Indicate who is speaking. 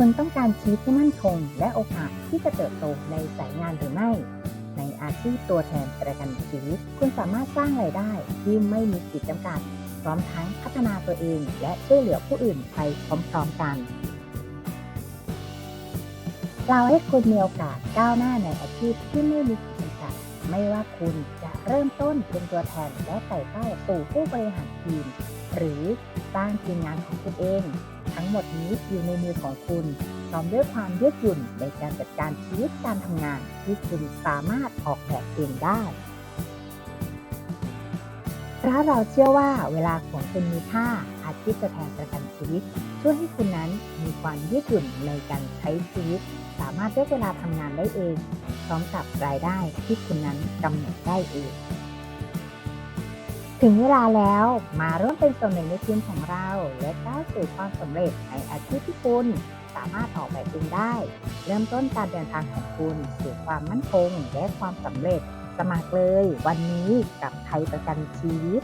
Speaker 1: คุณต้องการชีวิตที่มั่นคง และโอกาสที่จะเติบโตในสายงานหรือไม่ ในอาชีพตัวแทนประกันชีวิต คุณสามารถสร้างรายได้ที่ไม่มีขีดจำกัด พร้อมทั้งพัฒนาตัวเอง และช่วยเหลือผู้อื่นไปพร้อมๆกันเราให้คุณมีโอกาสก้าวหน้าในอาชีพที่ไม่มีขีดจำกัด ไม่ว่าคุณจะเริ่มต้นเป็นตัวแทนและไต่เต้าสู่ผู้บริหารทีม หรือสร้างทีมงานของคุณเอง ทั้งหมดนี้อยู่ในมือของคุณพร้อมด้วยความยืดหยุ่นในการจัดการชีวิตการทำงานที่คุณสามารถออกแบบเองได้เพราะเราเชื่อว่าเวลาของคุณมีค่าอาชีพตัวแทนประกันชีวิต ช่วยให้คุณนั้นมีความยืดหยุ่นในการใช้ชีวิต สามารถเลือกเวลาทำงานได้เองพร้อมกับรายได้ที่คุณนั้นกำหนดได้เอง ถึงเวลาแล้วมาร่วมเป็นส่วนหนึ่งในทีมของเรา และก้าวสู่ความสำเร็จในอาชีพที่คุณสามารถออกแบบเองได้ เริ่มต้นการเดินทางของคุณสู่ความมั่นคงและความสำเร็จ สมัครเลย วันนี้กับไทยประกันชีวิต